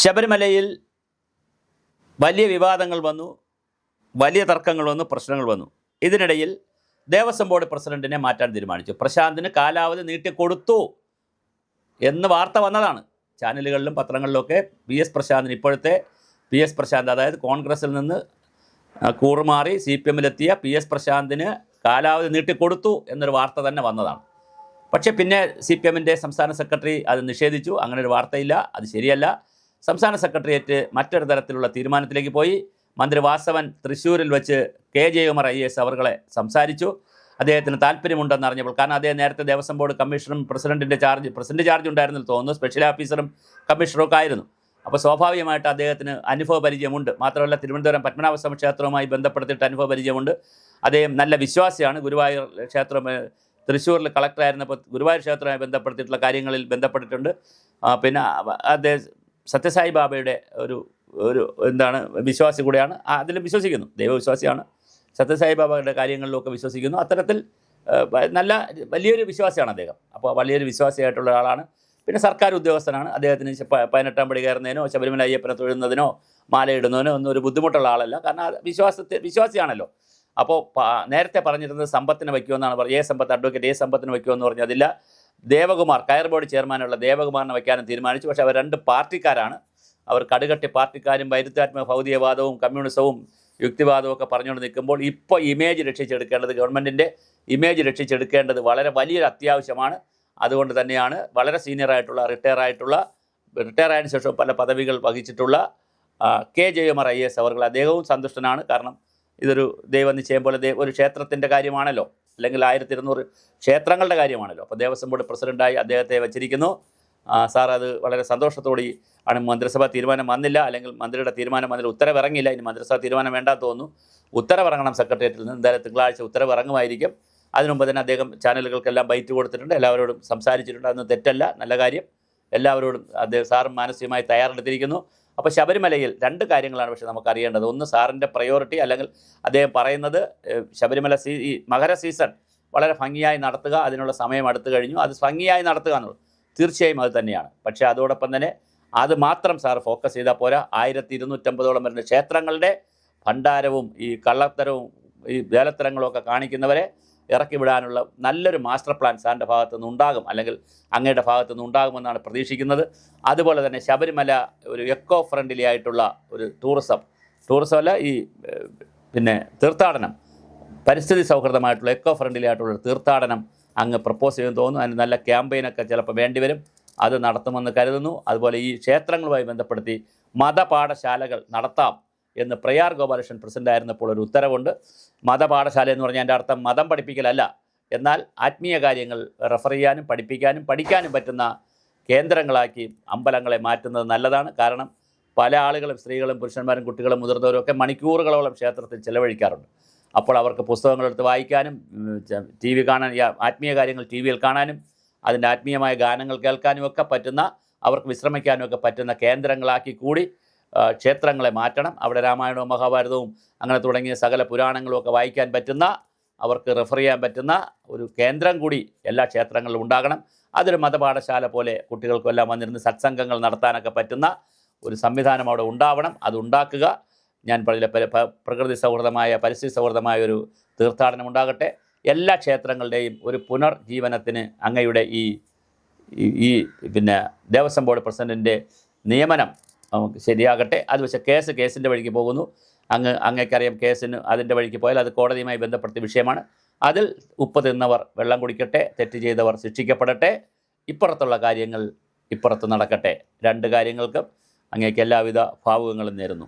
ശബരിമലയിൽ വലിയ വിവാദങ്ങൾ വന്നു വലിയ തർക്കങ്ങൾ വന്നു പ്രശ്നങ്ങൾ വന്നു. ഇതിനിടയിൽ ദേവസ്വം ബോർഡ് പ്രസിഡന്റിനെ മാറ്റാൻ തീരുമാനിച്ചു. പ്രശാന്തിന് കാലാവധി നീട്ടിക്കൊടുത്തു എന്ന് വാർത്ത വന്നതാണ്. ചാനലുകളിലും പത്രങ്ങളിലുമൊക്കെ പി എസ് പ്രശാന്തിന് ഇപ്പോഴത്തെ പി എസ് പ്രശാന്ത് അതായത് കോൺഗ്രസിൽ നിന്ന് കൂറുമാറി സി പി എമ്മിലെത്തിയ പി എസ് പ്രശാന്തിന് കാലാവധി നീട്ടിക്കൊടുത്തു എന്നൊരു വാർത്ത തന്നെ വന്നതാണ്. പക്ഷേ പിന്നെ സി പി എമ്മിന്റെ സംസ്ഥാന സെക്രട്ടറി അത് നിഷേധിച്ചു. അങ്ങനെ ഒരു വാർത്തയില്ല. അത് ശരിയല്ല. സംസ്ഥാന സെക്രട്ടേറിയറ്റ് മറ്റൊരു തരത്തിലുള്ള തീരുമാനത്തിലേക്ക് പോയി. മന്ത്രി വാസവൻ തൃശ്ശൂരിൽ വെച്ച് കെ ജയകുമാർ ഐ എസ് അവർകളെ സംസാരിച്ചു. അദ്ദേഹത്തിന് താല്പര്യമുണ്ടെന്ന് അറിഞ്ഞപ്പോൾ കാരണം അദ്ദേഹം നേരത്തെ ദേവസ്വം ബോർഡ് കമ്മീഷണറും പ്രസിഡന്റിന്റെ ചാർജ് പ്രസിഡന്റ് ചാർജ് ഉണ്ടായിരുന്നില്ല തോന്നുന്നു സ്പെഷ്യൽ ഓഫീസറും കമ്മീഷണറും ഒക്കെ ആയിരുന്നു. അപ്പോൾ സ്വാഭാവികമായിട്ട് അദ്ദേഹത്തിന് അനുഭവ പരിചയമുണ്ട്. മാത്രമല്ല തിരുവനന്തപുരം പത്മനാഭസ്വാമി ക്ഷേത്രവുമായി ബന്ധപ്പെടുത്തിയിട്ട് അനുഭവ പരിചയമുണ്ട്. അദ്ദേഹം നല്ല വിശ്വാസിയാണ്. ഗുരുവായൂർ ക്ഷേത്രം തൃശ്ശൂരിൽ കളക്ടറായിരുന്നപ്പോൾ ഗുരുവായൂർ ക്ഷേത്രവുമായി ബന്ധപ്പെടുത്തിയിട്ടുള്ള കാര്യങ്ങളിൽ ബന്ധപ്പെട്ടിട്ടുണ്ട്. പിന്നെ അദ്ദേഹം സത്യസായി ബാബയുടെ ഒരു ഒരു എന്താണ് വിശ്വാസി കൂടെയാണ്. അതിലും വിശ്വസിക്കുന്നു. ദൈവവിശ്വാസിയാണ്. സത്യസായി ബാബയുടെ കാര്യങ്ങളിലൊക്കെ വിശ്വസിക്കുന്നു. അത്തരത്തിൽ നല്ല വലിയൊരു വിശ്വാസിയാണ് അദ്ദേഹം. അപ്പോൾ വലിയൊരു വിശ്വാസിയായിട്ടുള്ള ഒരാളാണ് പിന്നെ സർക്കാർ ഉദ്യോഗസ്ഥനാണ്. അദ്ദേഹത്തിന് പതിനെട്ടാം പടി കയറുന്നതിനോ ശബരിമല അയ്യപ്പനെ തൊഴുന്നതിനോ മാലയിടുന്നതിനോ ഒന്നും ഒരു ബുദ്ധിമുട്ടുള്ള ആളല്ല. കാരണം വിശ്വാസത്തെ വിശ്വാസിയാണല്ലോ. അപ്പോൾ നേരത്തെ പറഞ്ഞിരുന്നത് സമ്പത്തിന് വയ്ക്കുമെന്നാണ് പറഞ്ഞത്. ഏ സമ്പത്ത് അഡ്വക്കേറ്റ് ഏ സമ്പത്തിന് വയ്ക്കുമെന്ന് പറഞ്ഞതില്ല ദേവകുമാർ കയർ ബോർഡ് ചെയർമാനുള്ള ദേവകുമാറിനെ വയ്ക്കാനും തീരുമാനിച്ചു. പക്ഷേ അവർ രണ്ട് പാർട്ടിക്കാരാണ്. അവർ കടുകട്ടി പാർട്ടിക്കാരും വൈരുദ്ധാത്മക ഭൗതികവാദവും കമ്മ്യൂണിസവും യുക്തിവാദവും ഒക്കെ പറഞ്ഞുകൊണ്ട് നിൽക്കുമ്പോൾ ഇപ്പോൾ ഇമേജ് രക്ഷിച്ചെടുക്കേണ്ടത് ഗവൺമെന്റിന്റെ ഇമേജ് രക്ഷിച്ചെടുക്കേണ്ടത് വളരെ വലിയൊരു അത്യാവശ്യമാണ്. അതുകൊണ്ട് തന്നെയാണ് വളരെ സീനിയറായിട്ടുള്ള റിട്ടയർ ആയിട്ടുള്ള റിട്ടയർ ആയതിനു ശേഷം പല പദവികൾ വഹിച്ചിട്ടുള്ള കെ ജയകുമാർ ഐ എസ് അവർ. അദ്ദേഹവും സന്തുഷ്ടനാണ്. കാരണം ഇതൊരു ദൈവനിശ്ചയം പോലെ ഒരു ക്ഷേത്രത്തിന്റെ കാര്യമാണല്ലോ. അല്ലെങ്കിൽ ആയിരത്തി ഇരുന്നൂറ് ക്ഷേത്രങ്ങളുടെ കാര്യമാണല്ലോ. അപ്പോൾ ദേവസ്വം ബോർഡ് പ്രസിഡന്റായി അദ്ദേഹത്തെ വച്ചിരിക്കുന്നു. സാർ അത് വളരെ സന്തോഷത്തോടെ ആണ് മന്ത്രിസഭ തീരുമാനം വന്നില്ല. അല്ലെങ്കിൽ മന്ത്രിയുടെ തീരുമാനം വന്നില്ല. ഉത്തരവ് ഇറങ്ങില്ല ഇനി മന്ത്രിസഭ തീരുമാനം വേണ്ട തോന്നുന്നു. ഉത്തരവിറങ്ങണം സെക്രട്ടേറിയറ്റിൽ നിന്ന്. എന്തായാലും തിങ്കളാഴ്ച ഉത്തരവ് ഇറങ്ങുമായിരിക്കും അതിനുമുമ്പ് തന്നെ അദ്ദേഹം ചാനലുകൾക്കെല്ലാം ബൈറ്റ് കൊടുത്തിട്ടുണ്ട്. എല്ലാവരോടും സംസാരിച്ചിട്ടുണ്ട്. അതൊന്നും തെറ്റല്ല. നല്ല കാര്യം. എല്ലാവരോടും അദ്ദേഹം സാറും മാനസികമായി തയ്യാറെടുത്തിരിക്കുന്നു. അപ്പോൾ ശബരിമലയിൽ രണ്ട് കാര്യങ്ങളാണ് പക്ഷേ നമുക്ക് അറിയേണ്ടത് ഒന്ന് സാറിന്റെ പ്രയോറിറ്റി അല്ലെങ്കിൽ അദ്ദേഹം പറയുന്നത് ശബരിമല സീ മകര സീസൺ വളരെ ഭംഗിയായി നടത്തുക അതിനുള്ള സമയം അടുത്തു കഴിഞ്ഞു. അത് ഭംഗിയായി നടത്തുക എന്നുള്ളത് തീർച്ചയായും അത് തന്നെയാണ്. പക്ഷേ അതോടൊപ്പം തന്നെ അത് മാത്രം സാർ ഫോക്കസ് ചെയ്താൽ പോരാ. ആയിരത്തി ഇരുന്നൂറ്റമ്പതോളം വരുന്ന ക്ഷേത്രങ്ങളുടെ ഭണ്ഡാരവും ഈ കള്ളത്തരവും ഈ വേലത്തരങ്ങളും ഒക്കെ കാണിക്കുന്നവരെ ഇറക്കി വിടാനുള്ള നല്ലൊരു മാസ്റ്റർ പ്ലാൻ സാറിന്റെ ഭാഗത്തു നിന്നുണ്ടാകും അല്ലെങ്കിൽ അങ്ങയുടെ ഭാഗത്തു നിന്നുണ്ടാകുമെന്നാണ് പ്രതീക്ഷിക്കുന്നത്. അതുപോലെ തന്നെ ശബരിമല ഒരു എക്കോ ഫ്രണ്ട്ലി ആയിട്ടുള്ള ഒരു ടൂറിസം ടൂറിസം അല്ല ഈ പിന്നെ തീർത്ഥാടനം. പരിസ്ഥിതി സൗഹൃദമായിട്ടുള്ള എക്കോ ഫ്രണ്ട്ലി ആയിട്ടുള്ള തീർത്ഥാടനം അങ്ങ് പ്രപ്പോസ് ചെയ്യുമെന്ന് തോന്നുന്നു. അതിന് നല്ല ക്യാമ്പയിനൊക്കെ ചിലപ്പോൾ വേണ്ടിവരും അത് നടത്തുമെന്ന് കരുതുന്നു. അതുപോലെ ഈ ക്ഷേത്രങ്ങളുമായി ബന്ധപ്പെടുത്തി മതപാഠശാലകൾ നടത്താം. എന്ന് പ്രയാർ ഗോപാലകൃഷ്ണൻ പ്രസിഡന്റ് ആയിരുന്നപ്പോൾ ഒരു ഉത്തരവുണ്ട്. മതപാഠശാല എന്ന് പറഞ്ഞാൽ എന്റെ അർത്ഥം മതം പഠിപ്പിക്കലല്ല. എന്നാൽ ആത്മീയ കാര്യങ്ങൾ റെഫർ ചെയ്യാനും പഠിപ്പിക്കാനും പഠിക്കാനും പറ്റുന്ന കേന്ദ്രങ്ങളാക്കി അമ്പലങ്ങളെ മാറ്റുന്നത് നല്ലതാണ്. കാരണം പല ആളുകളും സ്ത്രീകളും പുരുഷന്മാരും കുട്ടികളും മുതിർന്നവരും ഒക്കെ മണിക്കൂറുകളോളം ക്ഷേത്രത്തിൽ ചിലവഴിക്കാറുണ്ട്. അപ്പോൾ അവർക്ക് പുസ്തകങ്ങളെടുത്ത് വായിക്കാനും ടി വി കാണാൻ ആത്മീയ കാര്യങ്ങൾ ടി വിയിൽ കാണാനും അതിന്റെ ആത്മീയമായ ഗാനങ്ങൾ കേൾക്കാനും ഒക്കെ പറ്റുന്ന അവർക്ക് വിശ്രമിക്കാനും ഒക്കെ പറ്റുന്ന കേന്ദ്രങ്ങളാക്കി കൂടി ക്ഷേത്രങ്ങളെ മാറ്റണം. അവിടെ രാമായണവും മഹാഭാരതവും അങ്ങനെ തുടങ്ങിയ സകല പുരാണങ്ങളും ഒക്കെ വായിക്കാൻ പറ്റുന്ന അവർക്ക് റെഫർ ചെയ്യാൻ പറ്റുന്ന ഒരു കേന്ദ്രം കൂടി എല്ലാ ക്ഷേത്രങ്ങളിലും ഉണ്ടാകണം. അതൊരു മതപാഠശാല പോലെ കുട്ടികൾക്കെല്ലാം വന്നിരുന്ന് സത്സംഗങ്ങൾ നടത്താനൊക്കെ പറ്റുന്ന ഒരു സംവിധാനം അവിടെ ഉണ്ടാവണം. അത് ഉണ്ടാക്കുക. ഞാൻ പറഞ്ഞില്ല പ- പ- പ്രകൃതി സൗഹൃദമായ പരിസ്ഥിതി സൗഹൃദമായ ഒരു തീർത്ഥാടനം ഉണ്ടാകട്ടെ. എല്ലാ ക്ഷേത്രങ്ങളുടെയും ഒരു പുനർജീവനത്തിന് അങ്ങയുടെ ഈ- ഈ പിന്നെ ദേവസ്വം ബോർഡ് പ്രസിഡന്റിന്റെ നിയമനം നമുക്ക് ശരിയാകട്ടെ. അത് പക്ഷേ കേസ് കേസിന്റെ വഴിക്ക് പോകുന്നു. അങ്ങ് അങ്ങേക്കറിയാം കേസിന് അതിന്റെ വഴിക്ക് പോയാൽ അത് കോടതിയുമായി ബന്ധപ്പെടുത്തിയ വിഷയമാണ്. അതിൽ ഉപ്പ് തിന്നവർ വെള്ളം കുടിക്കട്ടെ തെറ്റ് ചെയ്തവർ ശിക്ഷിക്കപ്പെടട്ടെ ഇപ്പുറത്തുള്ള കാര്യങ്ങൾ ഇപ്പുറത്ത് നടക്കട്ടെ. രണ്ട് കാര്യങ്ങൾക്കും അങ്ങേക്ക് എല്ലാവിധ ഭാവുകങ്ങളും നേരുന്നു.